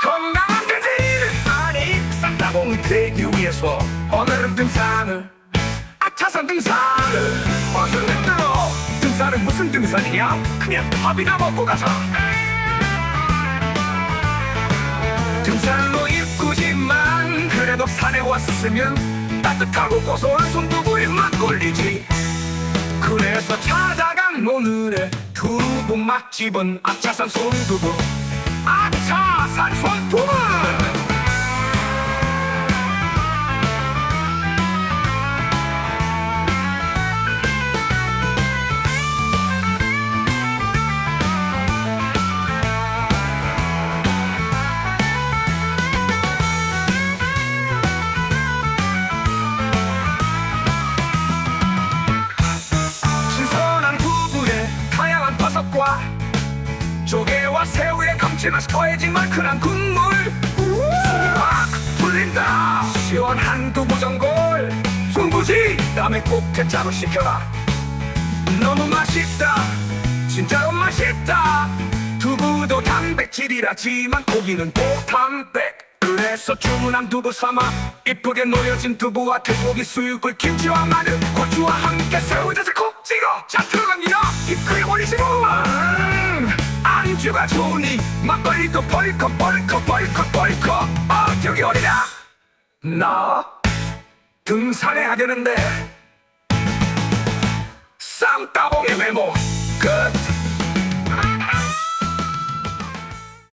건강한 돼지 아니 쌍따봉 대기 위에서 오늘은 등산을. 아차산 등산을. 오늘은 들어? 등산은 무슨 등산이냐 그냥 밥이나 먹고 가자. 등산로 입구지만 그래도 산에 왔으면 따뜻하고 고소한 손두부에 막걸리지. 그래서 찾아간 오늘의 두부 맛집은 아차산 손두부. 아차 산 손두부 신선한 두부에 다양한 버섯과 조개와 새우 에 감칠맛이 더해진 얼큰한 국물. 확 풀린다. 시원한 두부 전골. 손부지 땀에 꼭 대짜로 시켜라. 너무 맛있다. 진짜로 맛있다. 두부도 단백질이라지만 고기는 고단백. 그래서 주문한 두부 삼아 이쁘게 놓여진 두부와 돼지고기 수육을 김치와 마늘 고추와 함께 새우젓을 콕 찍어. 자 들어갑니다. 이끌 올리시고. 음, 안주가 좋으니 막걸리도 벌컥 벌컥 벌컥 벌컥. 아 저기 어디냐? 나 등산해야 되는데 쌈따봉의 메모 끝